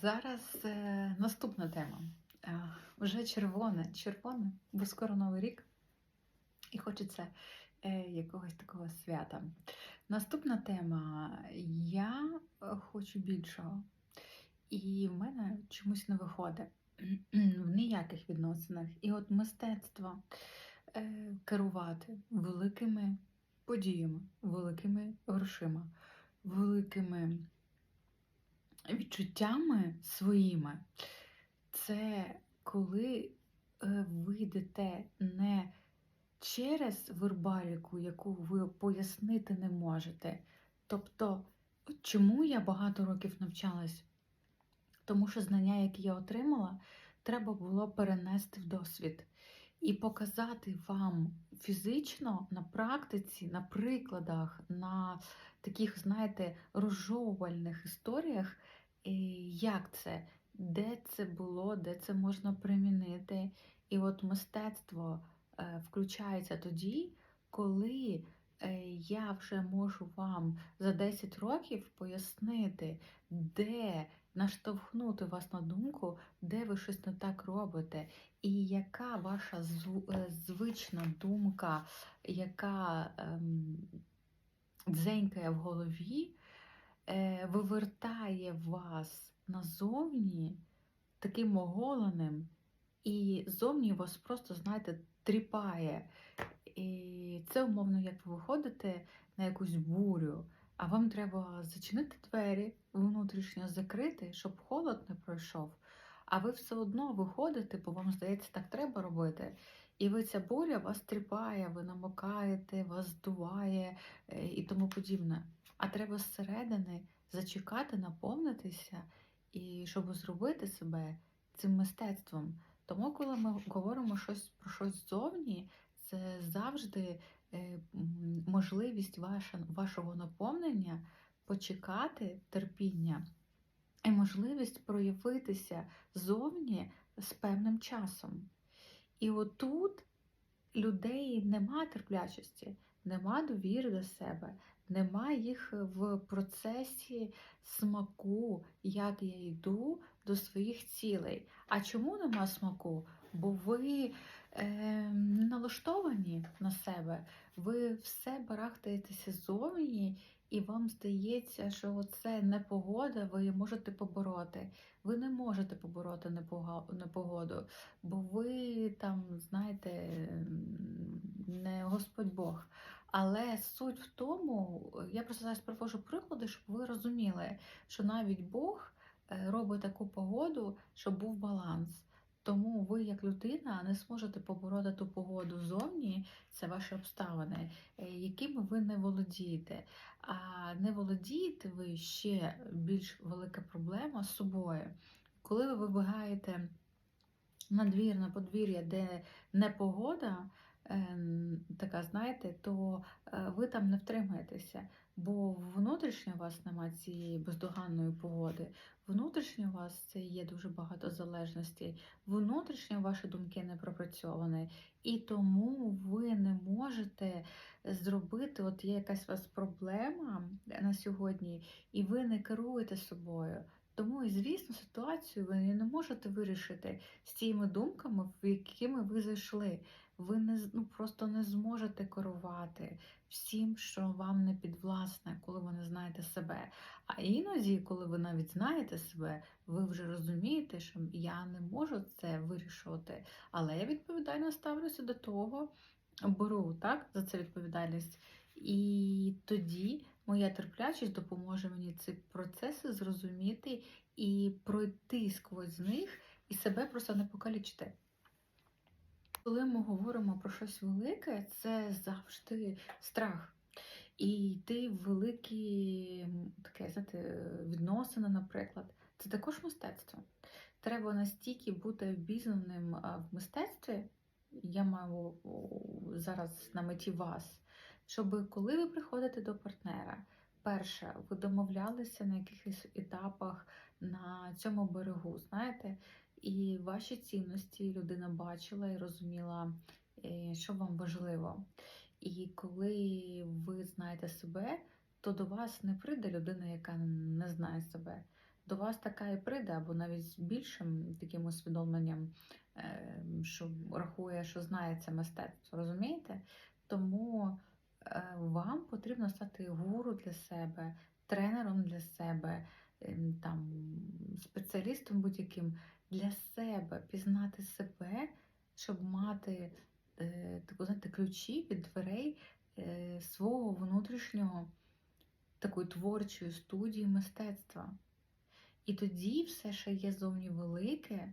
Зараз е, наступна тема. Е, вже червоне, червоне, бо скоро новий рік, і хочеться е, якогось такого свята. Наступна тема. Я хочу більшого, і в мене чомусь не виходить в ніяких відносинах. І от мистецтво е, керувати великими подіями, великими грошима, великими відчуттями своїми, це коли е, ви йдете не через вербаліку, яку ви пояснити не можете. Тобто, чому я багато років навчалась? Тому що знання, які я отримала, треба було перенести в досвід і показати вам фізично на практиці, на прикладах, на таких, знаєте, розжовувальних історіях, як це, де це було, де це можна примінити. І от мистецтво е, включається тоді, коли е, я вже можу вам за 10 років пояснити, де наштовхнути вас на думку, де ви щось не так робите, і яка ваша е, звична думка, яка ем, дзенькає в голові, вивертає вас назовні таким оголеним, і зовні вас просто, знаєте, тріпає. І це умовно, як ви виходите на якусь бурю, а вам треба зачинити двері, внутрішньо закрити, щоб холод не пройшов. А ви все одно виходите, бо вам здається, так треба робити. І ви ця буря вас тріпає, ви намокаєте, вас здуває е, і тому подібне. А треба зсередини зачекати, наповнитися, і щоб зробити себе цим мистецтвом. Тому, коли ми говоримо щось про щось ззовні, це завжди е, можливість ваша, вашого наповнення почекати терпіння і можливість проявитися зовні з певним часом. І отут людей нема терплячості, нема довіри до себе, нема їх в процесі смаку, як я йду до своїх цілей. А чому нема смаку? Бо ви е, налаштовані на себе, ви все барахтаєтеся зовні, і вам здається, що це непогода, ви можете побороти. Ви не можете побороти непогоду, бо ви там, знаєте, не Господь Бог. Але суть в тому, я просто зараз привожу приклади, щоб ви розуміли, що навіть Бог е, робить таку погоду, щоб був баланс. Тому ви, як людина, не зможете побороти ту погоду зовні, це ваші обставини, е, якими ви не володієте. А не володієте ви ще більш велика проблема з собою. Коли ви вибігаєте на двір, на подвір'я, де непогода, ем, така, знаєте, то е, ви там не втримаєтеся, бо внутрішньо у вас немає цієї бездоганної погоди, внутрішньо у вас це є дуже багато залежностей, внутрішньо ваші думки не пропрацьовані, і тому ви не можете зробити, от є якась у вас проблема на сьогодні, і ви не керуєте собою. Тому, і, звісно, ситуацію ви не можете вирішити з тими думками, в якими ви зайшли. Ви не ну, просто не зможете керувати всім, що вам не підвласне, коли ви не знаєте себе. А іноді, коли ви навіть знаєте себе, ви вже розумієте, що я не можу це вирішувати, але я відповідально ставлюся до того, беру так, за це відповідальність. І тоді моя терплячість допоможе мені ці процеси зрозуміти і пройти сквозь них, і себе просто не покалічити. Коли ми говоримо про щось велике, це завжди страх. І йти в великі таке, знаєте, відносини, наприклад, це також мистецтво. Треба настільки бути обізнаним в мистецтві, я маю зараз на меті вас, щоб коли ви приходите до партнера, перше, ви домовлялися на якихось етапах на цьому берегу, знаєте, і ваші цінності людина бачила і розуміла, е, що вам важливо. І коли ви знаєте себе, то до вас не прийде людина, яка не знає себе. до вас така і прийде, або навіть з більшим таким усвідомленням, е, що рахує, що знає це мистецтво, розумієте? Тому е, вам потрібно стати гуру для себе, тренером для себе, ем, там, спеціалістом будь-яким для себе, пізнати себе, щоб мати е, таку, знаєте, ключі від дверей е, свого внутрішнього такої творчої студії мистецтва. І тоді все, що є зовні велике,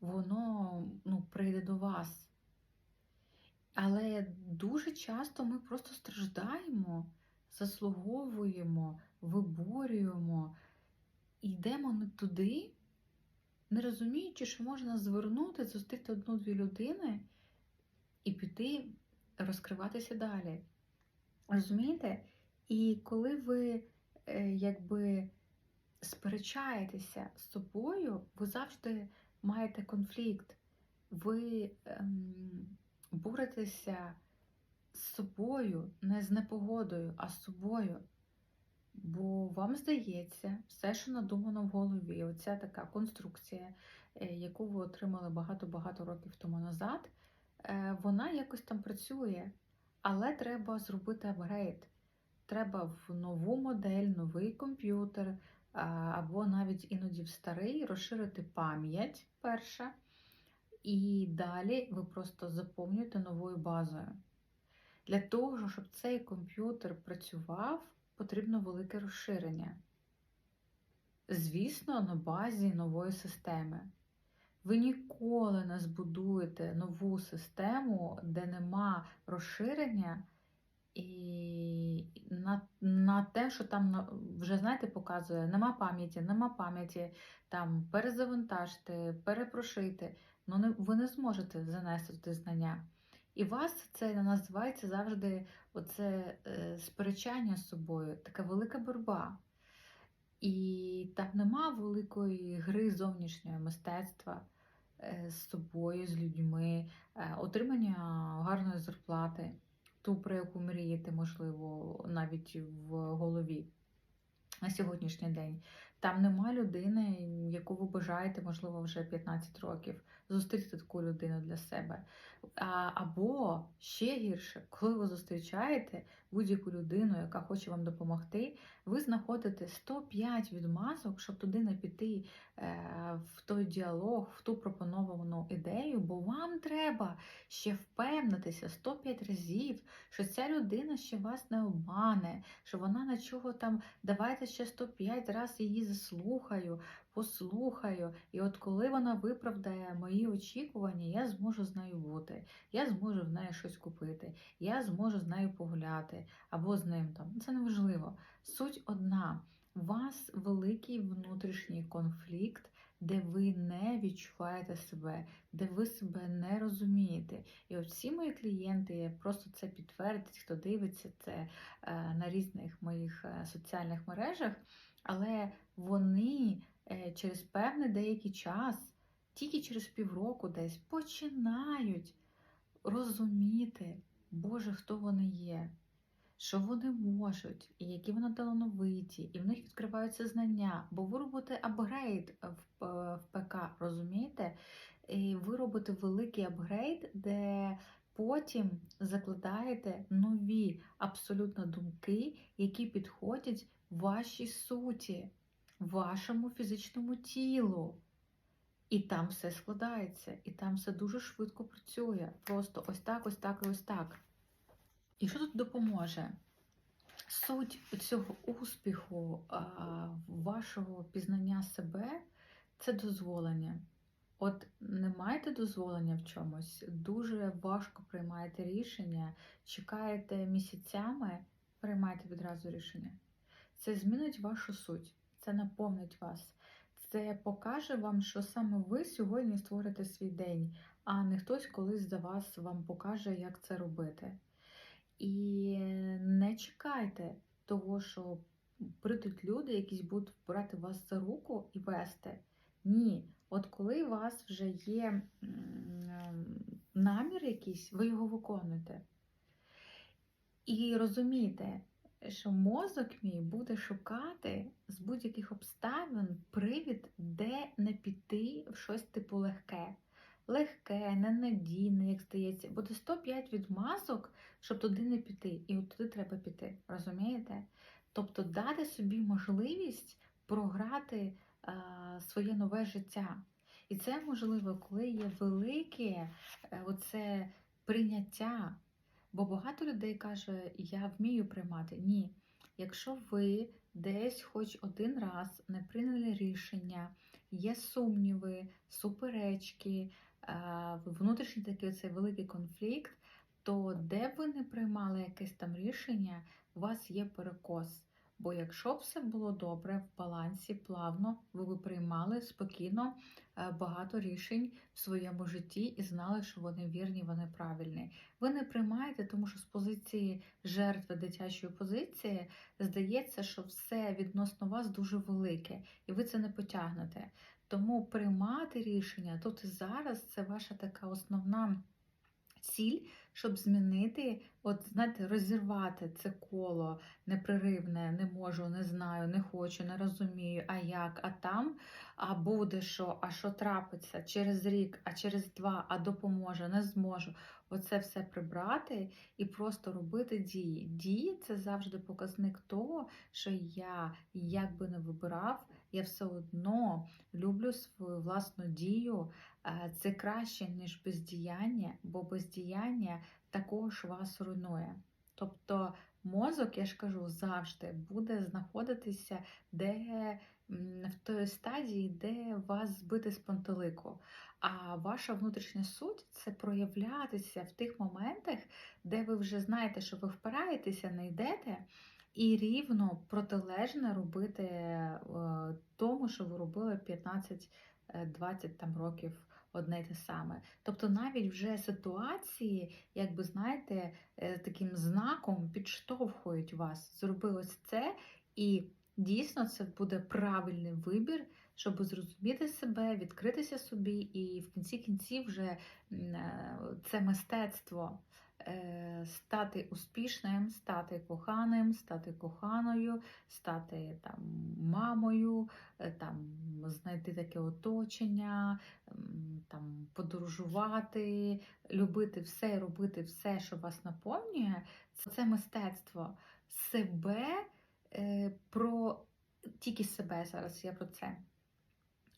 воно ну, прийде до вас. Але дуже часто ми просто страждаємо, заслуговуємо, виборюємо, йдемо не туди, не розуміючи, що можна звернути, зустріти одну-дві людини і піти розкриватися далі. Розумієте? І коли ви е, якби сперечаєтеся з собою, ви завжди маєте конфлікт. Ви ем, боретеся з собою, не з непогодою, а з собою. Бо вам здається, все, що надумано в голові, оця така конструкція, е, яку ви отримали багато-багато років тому назад, е, вона якось там працює, але треба зробити апгрейд. Треба в нову модель, новий комп'ютер, або навіть іноді в старий розширити пам'ять перша, і далі ви просто заповнюєте новою базою. Для того, щоб цей комп'ютер працював, потрібно велике розширення. Звісно, на базі нової системи. Ви ніколи не збудуєте нову систему, де нема розширення, і на, на те, що там вже, знаєте, показує, нема пам'яті, нема пам'яті, там перезавантажити, перепрошити, ну не, ви не зможете занести знання. І вас це називається завжди оце е, сперечання з собою, така велика боротьба. І там нема великої гри зовнішнього мистецтва е, з собою, з людьми, е, отримання гарної зарплати, ту, про яку мрієте, можливо, навіть в голові на сьогоднішній день. Там нема людини, яку ви бажаєте, можливо, вже 15 років, зустріти таку людину для себе. А, або ще гірше, коли ви зустрічаєте будь-яку людину, яка хоче вам допомогти, ви знаходите 105 відмазок, щоб туди не піти е, в той діалог, в ту пропоновану ідею, бо вам треба ще впевнитися 105 разів, що ця людина ще вас не обмане, що вона нічого там, давайте ще 105 разів її заслухаю, послухаю. І от коли вона виправдає мої очікування, я зможу з нею бути, я зможу в неї щось купити, я зможу з нею погуляти або з ним там. Це неважливо. Суть одна: у вас великий внутрішній конфлікт, де ви не відчуваєте себе, де ви себе не розумієте. І от всі мої клієнти просто це підтвердять, хто дивиться це е, на різних моїх е, соціальних мережах, але вони е, через певний деякий час, тільки через півроку десь починають розуміти, Боже, хто вони є що вони можуть, і які вони талановиті, і в них відкриваються знання, бо ви робите апгрейд в, е, в ПК, розумієте? І ви робите великий апгрейд, де потім закладаєте нові абсолютно думки, які підходять вашій суті, вашому фізичному тілу. І там все складається, і там все дуже швидко працює. Просто ось так, ось так і ось так. І що тут допоможе? Суть цього успіху, вашого пізнання себе це дозволення. От не маєте дозволення в чомусь, дуже важко приймаєте рішення, чекаєте місяцями, приймаєте відразу рішення. Це змінить вашу суть, це наповнить вас, це покаже вам, що саме ви сьогодні створите свій день, а не хтось колись за вас вам покаже, як це робити. І не чекайте того, що прийдуть люди, якісь будуть брати вас за руку і вести. Ні. От коли у вас вже є намір якийсь, ви його виконуєте. І розумієте, що мозок мій буде шукати з будь-яких обставин привід, де не піти в щось типу легке. Легке, ненадійне, як здається, буде 105 відмазок, щоб туди не піти. І от туди треба піти. Розумієте? Тобто дати собі можливість програти а, своє нове життя. І це можливо, коли є велике е, оце прийняття. Бо багато людей каже, я вмію приймати. Ні. Якщо ви десь хоч один раз не прийняли рішення, є сумніви, суперечки, е, внутрішній такий цей великий конфлікт, то де б ви не приймали якесь там рішення, у вас є перекос. Бо якщо б все було добре, в балансі, плавно, ви б приймали спокійно е, багато рішень в своєму житті і знали, що вони вірні, вони правильні. Ви не приймаєте, тому що з позиції жертви дитячої позиції здається, що все відносно вас дуже велике, і ви це не потягнете. Тому приймати рішення тут і зараз це ваша така основна ціль, щоб змінити, от знаєте, розірвати це коло непреривне, не можу, не знаю, не хочу, не розумію, а як, а там, а буде що, а що трапиться через рік, а через два, а допоможе, не зможу. Оце все прибрати і просто робити дії. Дії це завжди показник того, що я як би не вибирав, я все одно люблю свою власну дію. Це краще, ніж бездіяння, бо бездіяння також вас руйнує. Тобто мозок, я ж кажу, завжди буде знаходитися де в той стадії, де вас збити з пантелику. А ваша внутрішня суть це проявлятися в тих моментах, де ви вже знаєте, що ви впираєтеся, не йдете, і рівно протилежне робити е, тому, що ви робили 15-20 там років одне й те саме. Тобто навіть вже ситуації, як би знаєте, е, таким знаком підштовхують вас. Зроби ось це, і дійсно це буде правильний вибір, щоб зрозуміти себе, відкритися собі, і в кінці кінців вже е, це мистецтво. Стати успішним, стати коханим, стати коханою, стати там мамою, е, там знайти таке оточення, там подорожувати, любити все робити все, що вас наповнює, це, це мистецтво. Себе е, про тільки себе зараз я про це.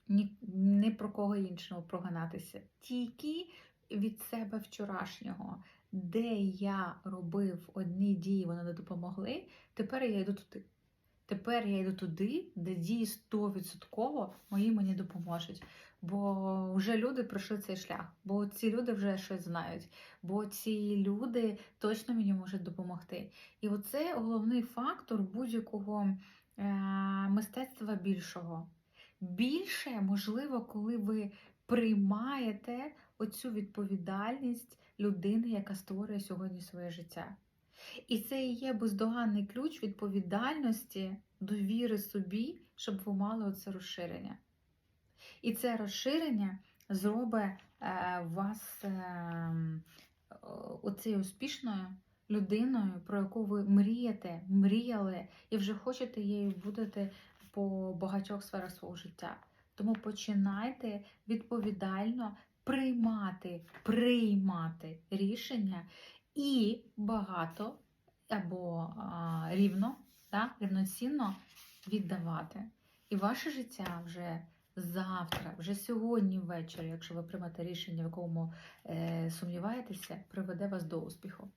Ні, не про кого іншого проганатися. Тільки від себе вчорашнього. Де я робив одні дії, вони не допомогли, тепер я йду туди. Тепер я йду туди, де дії 100% мої мені допоможуть. Бо вже люди пройшли цей шлях, бо ці люди вже щось знають, бо ці люди точно мені можуть допомогти. І оце головний фактор будь-якого е, мистецтва більшого. Більше, можливо, коли ви приймаєте оцю відповідальність людини, яка створює сьогодні своє життя. І це і є бездоганний ключ відповідальності, довіри собі, щоб ви мали оце розширення. І це розширення зробить е, вас е, оцією успішною людиною, про яку ви мрієте, мріяли і вже хочете її будете по багатьох сферах свого життя. Тому починайте відповідально приймати, приймати рішення і багато або а, рівно, да, рівноцінно віддавати. І ваше життя вже завтра, вже сьогодні ввечері, якщо ви приймете рішення, в якому е, сумніваєтеся, приведе вас до успіху.